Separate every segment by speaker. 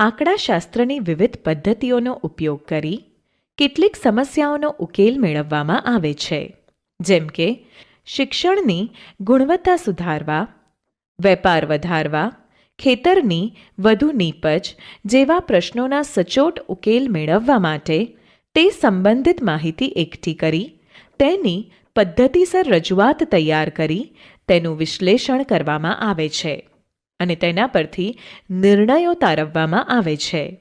Speaker 1: આંકડાશાસ્ત્રની વિવિધ પદ્ધતિઓનો ઉપયોગ કરી કેટલીક સમસ્યાઓનો ઉકેલ મેળવવામાં આવે છે. જેમ કે, શિક્ષણની ગુણવત્તા સુધારવા, વેપાર વધારવા, ખેતરની વધુ નીપજ જેવા પ્રશ્નોના સચોટ ઉકેલ મેળવવા માટે તે સંબંધિત માહિતી એકઠી કરી, તેની પદ્ધતિસર રજૂઆત તૈયાર કરી, તેનું વિશ્લેષણ કરવામાં આવે છે. અને તેના પરથી નિર્ણયો તારવવામાં આવે છે.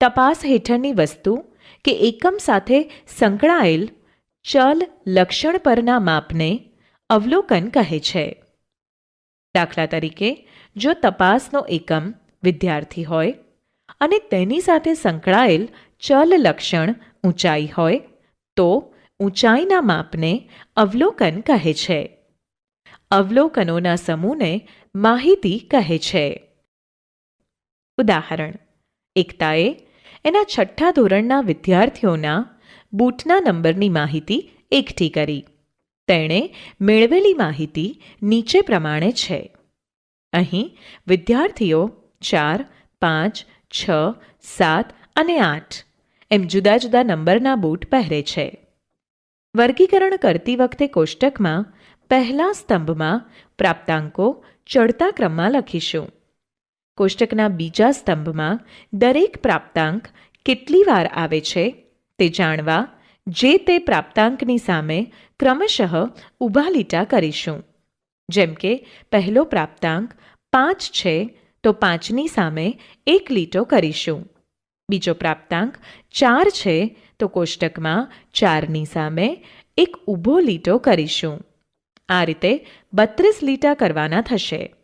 Speaker 1: તપાસ હેઠળની વસ્તુ કે એકમ સાથે સંકળાયેલ ચલ લક્ષણ પરના માપને અવલોકન કહે છે. દાખલા તરીકે, જો તપાસનો એકમ વિદ્યાર્થી હોય અને તેની સાથે સંકળાયેલ ચલ લક્ષણ ઊંચાઈ હોય, તો ઊંચાઈના માપને અવલોકન કહે છે. અવલોકનોના સમૂહને માહિતી કહે છે. ઉદાહરણ. એકતાએ એના છઠ્ઠા ધોરણના વિદ્યાર્થીઓના બૂટના નંબરની માહિતી એકઠી કરી. તેણે મેળવેલી માહિતી નીચે પ્રમાણે છે. અહીં વિદ્યાર્થીઓ ચાર, પાંચ, છ, સાત અને આઠ એમ જુદા જુદા નંબરના બૂટ પહેરે છે. વર્ગીકરણ કરતી વખતે કોષ્ટકમાં પહેલા સ્તંભમાં પ્રાપ્તાંકો ચડતા ક્રમમાં લખીશું. કોષ્ટકના બીજા સ્તંભમાં દરેક પ્રાપ્તાંક કેટલી વાર આવે છે તે જાણવા જે તે પ્રાપ્તાંકની સામે ક્રમશઃ ઊભા લીટા કરીશું. જેમ કે, પહેલો પ્રાપ્તાંક પાંચ છે તો પાંચની સામે એક લીટો કરીશું. બીજો પ્રાપ્તાંક ચાર છે તો કોષ્ટકમાં ચારની સામે એક ઊભો લીટો કરીશું. આ રીતે બત્રીસ લીટા કરવાના થશે.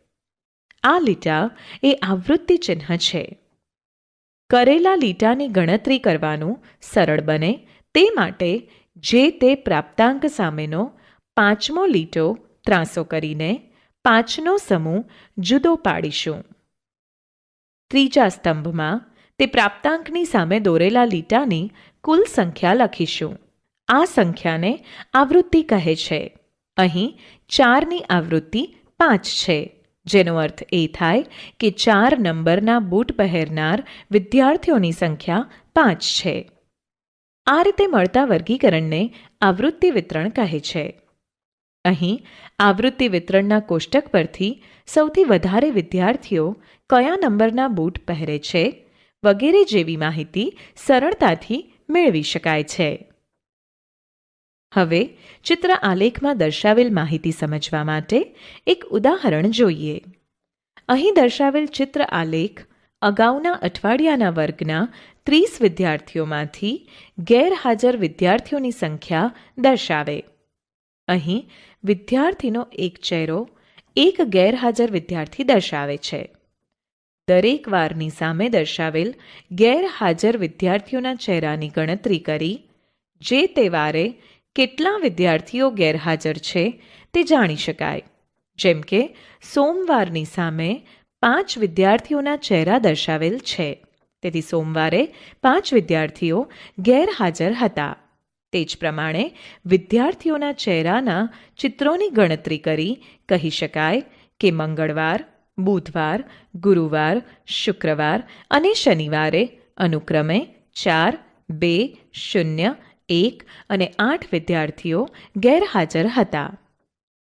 Speaker 1: આ લીટા એ આવૃત્તિ ચિહ્ન છે. કરેલા લીટાની ગણતરી કરવાનું સરળ બને તે માટે જે તે પ્રાપ્તાંક સામેનો પાંચમો લીટો ત્રાંસો કરીને પાંચનો સમૂહ જુદો પાડીશું. ત્રીજા સ્તંભમાં તે પ્રાપ્તાંકની સામે દોરેલા લીટાની કુલ સંખ્યા લખીશું. આ સંખ્યાને આવૃત્તિ કહે છે. અહીં ચારની આવૃત્તિ પાંચ છે, જેનો અર્થ એ થાય કે ચાર નંબરના બૂટ પહેરનાર વિદ્યાર્થીઓની સંખ્યા પાંચ છે. આ રીતે મળતા વર્ગીકરણને આવૃત્તિ વિતરણ કહે છે. અહીં આવૃત્તિ વિતરણના કોષ્ટક પરથી સૌથી વધારે વિદ્યાર્થીઓ કયા નંબરના બૂટ પહેરે છે વગેરે જેવી માહિતી સરળતાથી મેળવી શકાય છે. હવે ચિત્ર આલેખમાં દર્શાવેલ માહિતી સમજવા માટે એક ઉદાહરણ જોઈએ. અહીં દર્શાવેલ ચિત્ર આલેખ અગાઉના અઠવાડિયાના વર્ગના ત્રીસ વિદ્યાર્થીઓમાંથી ગેરહાજર વિદ્યાર્થીઓની સંખ્યા દર્શાવે. અહીં વિદ્યાર્થીનો એક ચહેરો એક ગેરહાજર વિદ્યાર્થી દર્શાવે છે. દરેક વારની સામે દર્શાવેલ ગેરહાજર વિદ્યાર્થીઓના ચહેરાની ગણતરી કરી, જે તે વારે કેટલા વિદ્યાર્થીઓ ગેરહાજર છે તે જાણી શકાય. જેમ કે, સોમવારની સામે પાંચ વિદ્યાર્થીઓના ચહેરા દર્શાવેલ છે. તેથી સોમવારે પાંચ વિદ્યાર્થીઓ ગેરહાજર હતા. તે જ પ્રમાણે વિદ્યાર્થીઓના ચહેરાના ચિત્રોની ગણતરી કરી કહી શકાય કે મંગળવાર, બુધવાર, ગુરુવાર, શુક્રવાર અને શનિવારે અનુક્રમે ચાર, બે, શૂન્ય એક અને આઠ વિદ્યાર્થીઓ ગેરહાજર હતા.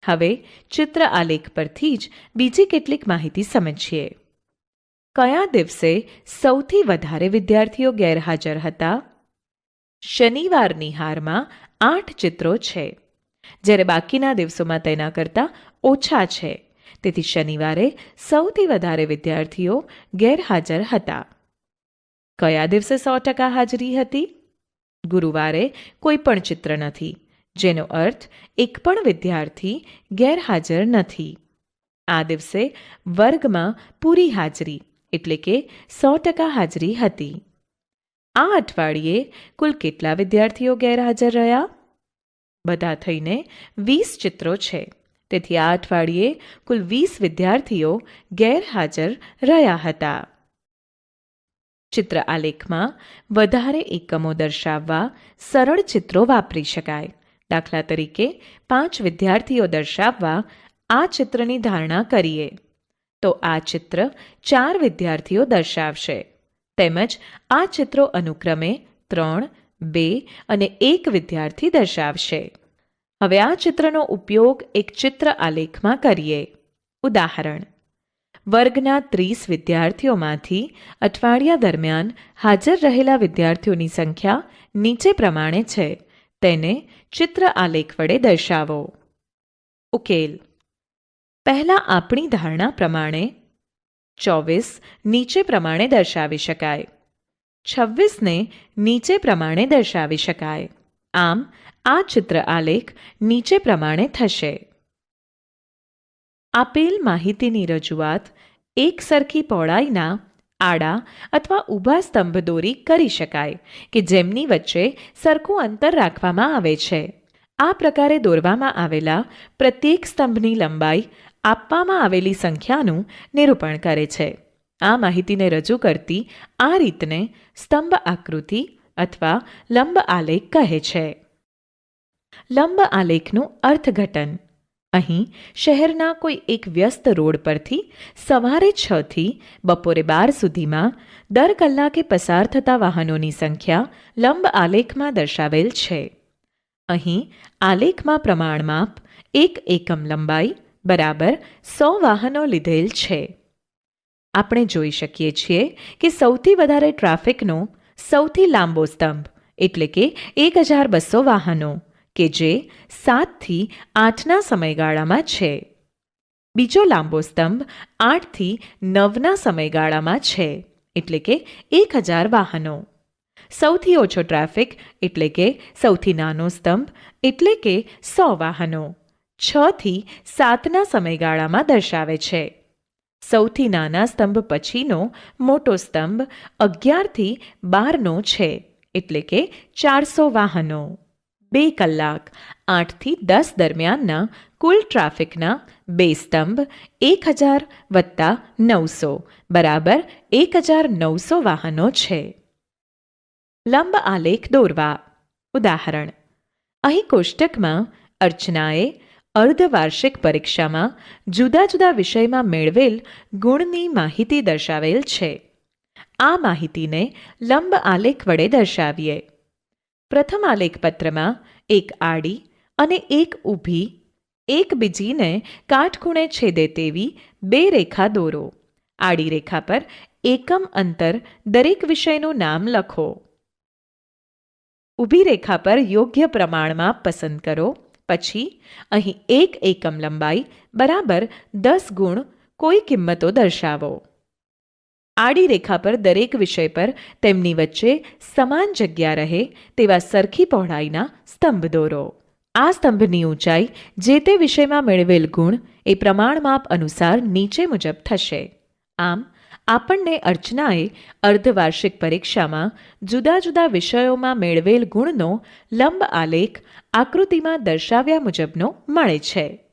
Speaker 1: હવે ચિત્ર આલેખ પરથી જ બીજી કેટલીક માહિતી સમજીએ. કયા દિવસે સૌથી વધારે વિદ્યાર્થીઓ ગેરહાજર હતા? શનિવારની હારમાં આઠ ચિત્રો છે. જ્યારે બાકીના દિવસોમાં તેના કરતાં ઓછા છે. તેથી શનિવારે સૌથી વધારે વિદ્યાર્થીઓ ગેરહાજર હતા. કયા દિવસે સો ટકા હાજરી હતી? ગુરુવારે કોઈ પણ ચિત્ર નથી, જેનો અર્થ એક પણ વિદ્યાર્થી ગેરહાજર નથી. આ દિવસે વર્ગમાં પૂરી હાજરી, એટલે કે સો ટકા હાજરી હતી. આ અઠવાડિયે કુલ કેટલા વિદ્યાર્થીઓ ગેરહાજર રહ્યા? બધા થઈને વીસ ચિત્રો છે, તેથી આ અઠવાડિયે કુલ વીસ વિદ્યાર્થીઓ ગેરહાજર રહ્યા હતા. ચિત્ર આલેખમાં વધારે એકમો દર્શાવવા સરળ ચિત્રો વાપરી શકાય. દાખલા તરીકે, પાંચ વિદ્યાર્થીઓ દર્શાવવા આ ચિત્રની ધારણા કરીએ. તો આ ચિત્ર ચાર વિદ્યાર્થીઓ દર્શાવશે. તેમજ આ ચિત્રો અનુક્રમે ત્રણ, બે અને એક વિદ્યાર્થી દર્શાવશે. હવે આ ચિત્રનો ઉપયોગ એક ચિત્ર આલેખમાં કરીએ. ઉદાહરણ વર્ગના ત્રીસ વિદ્યાર્થીઓમાંથી અઠવાડિયા દરમિયાન હાજર રહેલા વિદ્યાર્થીઓની સંખ્યા નીચે પ્રમાણે છે. તેને ચિત્ર આલેખ વડે દર્શાવો. ઉકેલ. પહેલા આપણી ધારણા પ્રમાણે ચોવીસ નીચે પ્રમાણે દર્શાવી શકાય. છવ્વીસને નીચે પ્રમાણે દર્શાવી શકાય. આમ, આ ચિત્ર આલેખ નીચે પ્રમાણે થશે. આપેલ માહિતીની રજૂઆત એક સરખી પહોળાઈના, આડા અથવા ઊભા સ્તંભ દોરી કરી શકાય, કે જેમની વચ્ચે સરખું અંતર રાખવામાં આવે છે. આ પ્રકારે દોરવામાં આવેલા પ્રત્યેક સ્તંભની લંબાઈ આપવામાં આવેલી સંખ્યાનું નિરૂપણ કરે છે. આ માહિતીને રજૂ કરતી આ રીતને સ્તંભ આકૃતિ અથવા લંબ આલેખ કહે છે. લંબ આલેખનું અર્થઘટન અહીં શહેરના કોઈ એક વ્યસ્ત રોડ પરથી સવારે છથી બપોરે બાર સુધીમાં દર કલાકે પસાર થતા વાહનોની સંખ્યા લંબ આલેખમાં દર્શાવેલ છે. અહીં આલેખમાં પ્રમાણમાપ એક એકમ લંબાઈ બરાબર સો વાહનો લીધેલ છે. આપણે જોઈ શકીએ છીએ કે સૌથી વધારે ટ્રાફિકનો સૌથી લાંબો સ્તંભ એટલે કે એક હજાર બસો વાહનો કે જે સાતથી આઠના સમયગાળામાં છે. બીજો લાંબો સ્તંભ આઠથી નવના સમયગાળામાં છે, એટલે કે એક હજાર વાહનો. સૌથી ઓછો ટ્રાફિક, એટલે કે સૌથી નાનો સ્તંભ, એટલે કે સો વાહનો, છથી સાતના સમયગાળામાં દર્શાવે છે. સૌથી નાના સ્તંભ પછીનો મોટો સ્તંભ અગિયારથી બારનો છે, એટલે કે ચારસો વાહનો. બે કલાક, આઠથી દસ દરમિયાનના કુલ ટ્રાફિકના બે સ્તંભ, એક હજાર વત્તા નવસો, બરાબર એક હજાર નવસો વાહનો છે. લંબ આલેખ દોરવા. ઉદાહરણ. અહીં કોષ્ટકમાં અર્ચનાએ અર્ધવાર્ષિક પરીક્ષામાં જુદા જુદા વિષયમાં મેળવેલ ગુણની માહિતી દર્શાવેલ છે. આ માહિતીને લંબ આલેખ વડે દર્શાવીએ. પ્રથમ આલેખપત્રમાં એક આડી અને એક ઊભી, એક બીજીને કાટખૂણે છેદે તેવી બે રેખા દોરો. આડી રેખા પર એકમ અંતર દરેક વિષયનું નામ લખો. ઊભી રેખા પર યોગ્ય પ્રમાણમાં પસંદ કરો. પછી અહીં એક એકમ લંબાઈ બરાબર દસ ગુણ કોઈ કિંમતો દર્શાવો. આડી રેખા પર દરેક વિષય પર તેમની વચ્ચે સમાન જગ્યા રહે તેવા સરખી પહોળાઈના સ્તંભ દોરો. આ સ્તંભની ઊંચાઈ જે તે વિષયમાં મેળવેલ ગુણ એ પ્રમાણમાપ અનુસાર નીચે મુજબ થશે. આમ, આપણને અર્ચનાએ અર્ધવાર્ષિક પરીક્ષામાં જુદા જુદા વિષયોમાં મેળવેલ ગુણનો લંબ આલેખ આકૃતિમાં દર્શાવ્યા મુજબનો મળે છે.